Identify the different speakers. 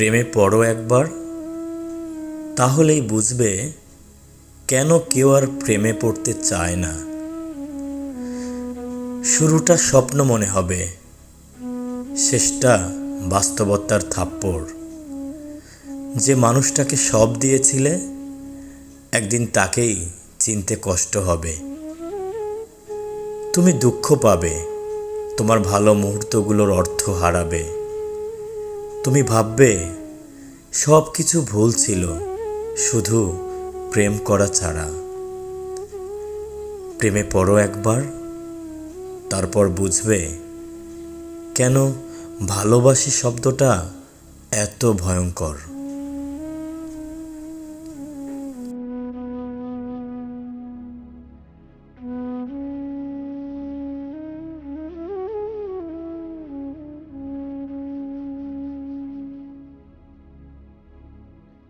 Speaker 1: প্রেমে পড়ো একবার, তাহলেই বুঝবে কেন কেউ আর প্রেমে পড়তে চায় না। শুরুটা স্বপ্ন মনে হবে, শেষটা বাস্তবতার থাপ্পড়। যে মানুষটাকে সব দিয়েছিলে, একদিন তাকেই চিনতে কষ্ট হবে। তুমি দুঃখ পাবে, তোমার ভালো মুহূর্তগুলোর অর্থ হারাবে। তুমি ভাববে সব কিছু ভুল ছিল, শুধু প্রেম করা ছাড়া। প্রেমে পড়ো একবার, তারপর বুঝবে কেন ভালোবাসি শব্দটা এত ভয়ঙ্কর।